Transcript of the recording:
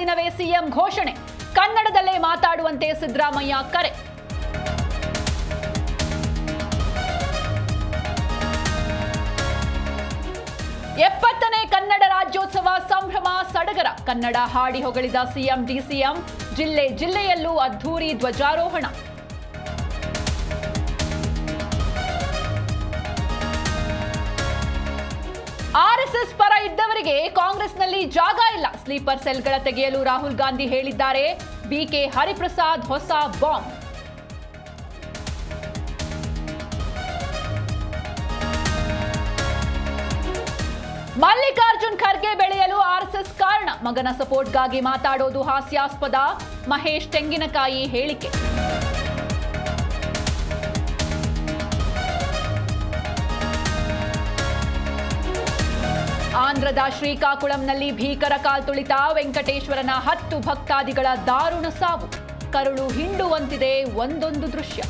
ದಿನವೇ ಸಿಎಂ ಘೋಷಣೆ. ಕನ್ನಡದಲ್ಲೇ ಮಾತಾಡುವಂತೆ ಸಿದ್ದರಾಮಯ್ಯ ಕರೆ. ಎಪ್ಪತ್ತನೇ ಕನ್ನಡ ರಾಜ್ಯೋತ್ಸವ ಸಂಭ್ರಮ ಸಡಗರ. ಕನ್ನಡ ಹಾಡಿ ಹೊಗಳಿದ ಸಿಎಂ, ಡಿಸಿಎಂ. ಜಿಲ್ಲೆ ಜಿಲ್ಲೆಯಲ್ಲೂ ಅದ್ಧೂರಿ ಧ್ವಜಾರೋಹಣ. ಆರ್ಎಸ್ಎಸ್ ಪರ ಇದ್ದವರಿಗೆ ಕಾಂಗ್ರೆಸ್ನಲ್ಲಿ ಜಾಗ ಇಲ್ಲ. ಸ್ಲೀಪರ್ ಸೆಲ್ಗಳ ತೆಗೆಯಲು ರಾಹುಲ್ ಗಾಂಧಿ ಹೇಳಿದ್ದಾರೆ. ಬಿಕೆ ಹರಿಪ್ರಸಾದ್ ಹೊಸ ಬಾಂಬ್. ಮಲ್ಲಿಕಾರ್ಜುನ್ ಖರ್ಗೆ ಬೆಳೆಯಲು ಆರ್ಎಸ್ಎಸ್ ಕಾರಣ. ಮಗನ ಸಪೋರ್ಟ್ಗಾಗಿ ಮಾತಾಡೋದು ಹಾಸ್ಯಾಸ್ಪದ. ಮಹೇಶ್ ತೆಂಗಿನಕಾಯಿ ಹೇಳಿಕೆ. ಆಂಧ್ರದ ಶ್ರೀಕಾಕುಳಂನಲ್ಲಿ ಭೀಕರ ಕಾಲ್ತುಳಿತ ವೆಂಕಟೇಶ್ವರನ ಹತ್ತು ಭಕ್ತಾದಿಗಳ ದಾರುಣ ಸಾವು. ಕರುಳು ಹಿಂಡುವಂತಿದೆ ಒಂದೊಂದು ದೃಶ್ಯ.